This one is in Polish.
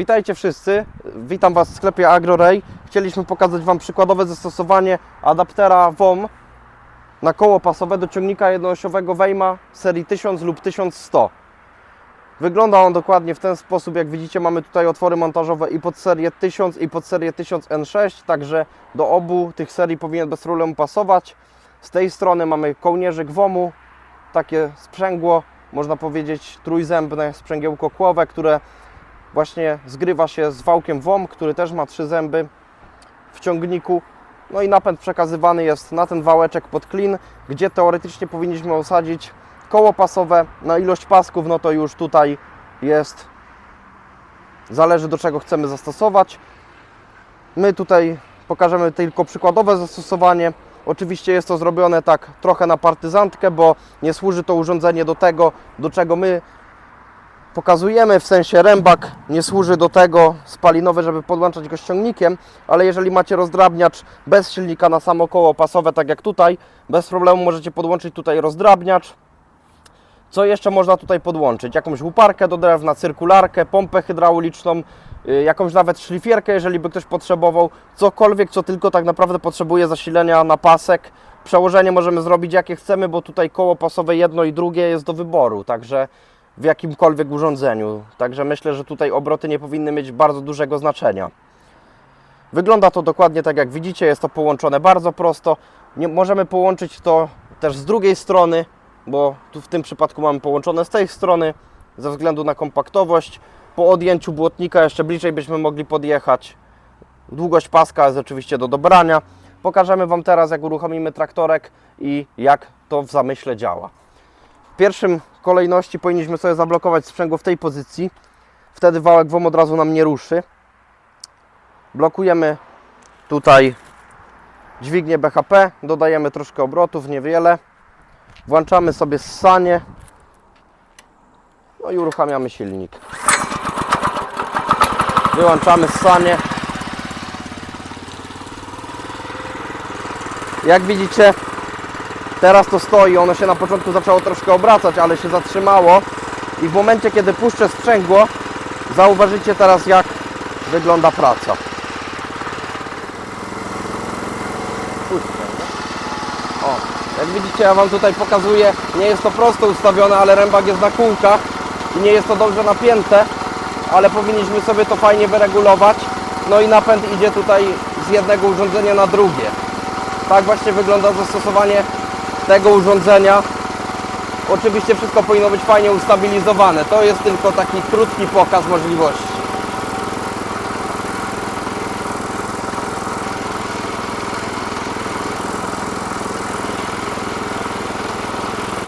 Witajcie wszyscy, witam Was w sklepie AgroRay. Chcieliśmy pokazać Wam przykładowe zastosowanie adaptera WOM na koło pasowe do ciągnika jednoosiowego Wejma serii 1000 lub 1100. Wygląda on dokładnie w ten sposób, jak widzicie mamy tutaj otwory montażowe i pod serię 1000 i pod serię 1000N6, także do obu tych serii powinien bez problemu pasować. Z tej strony mamy kołnierzyk WOMu, takie sprzęgło, można powiedzieć trójzębne sprzęgiełko kłowe, które właśnie zgrywa się z wałkiem WOM, który też ma trzy zęby w ciągniku. No i napęd przekazywany jest na ten wałeczek pod klin, gdzie teoretycznie powinniśmy osadzić koło pasowe. Na ilość pasków, no to już tutaj jest, zależy do czego chcemy zastosować. My tutaj pokażemy tylko przykładowe zastosowanie. Oczywiście jest to zrobione tak trochę na partyzantkę, bo nie służy to urządzenie do tego, do czego my pokazujemy, w sensie rębak nie służy do tego spalinowy, żeby podłączać go z ciągnikiem, ale jeżeli macie rozdrabniacz bez silnika na samo koło pasowe, tak jak tutaj, bez problemu możecie podłączyć tutaj rozdrabniacz. Co jeszcze można tutaj podłączyć? Jakąś łuparkę do drewna, cyrkularkę, pompę hydrauliczną, y, jakąś nawet szlifierkę, jeżeli by ktoś potrzebował. Cokolwiek, co tylko tak naprawdę potrzebuje zasilenia na pasek. Przełożenie możemy zrobić jakie chcemy, bo tutaj koło pasowe jedno i drugie jest do wyboru, także w jakimkolwiek urządzeniu. Także myślę, że tutaj obroty nie powinny mieć bardzo dużego znaczenia. Wygląda to dokładnie tak jak widzicie, jest to połączone bardzo prosto. Nie, możemy połączyć to też z drugiej strony, bo tu w tym przypadku mamy połączone z tej strony ze względu na kompaktowość. Po odjęciu błotnika jeszcze bliżej byśmy mogli podjechać. Długość paska jest oczywiście do dobrania. Pokażemy Wam teraz jak uruchomimy traktorek i jak to w zamyśle działa. Pierwszym kolejności powinniśmy sobie zablokować sprzęgło w tej pozycji. Wtedy wałek WOM od razu nam nie ruszy. Blokujemy tutaj dźwignię BHP, dodajemy troszkę obrotów, niewiele. Włączamy sobie ssanie. No i uruchamiamy silnik. Wyłączamy ssanie. Jak widzicie, teraz to stoi. Ono się na początku zaczęło troszkę obracać, ale się zatrzymało. I w momencie, kiedy puszczę sprzęgło, zauważycie teraz, jak wygląda praca. O, jak widzicie, ja Wam tutaj pokazuję, nie jest to prosto ustawione, ale rębak jest na kółkach i nie jest to dobrze napięte, ale powinniśmy sobie to fajnie wyregulować. No i napęd idzie tutaj z jednego urządzenia na drugie. Tak właśnie wygląda zastosowanie tego urządzenia. Oczywiście wszystko powinno być fajnie ustabilizowane. To jest tylko taki krótki pokaz możliwości.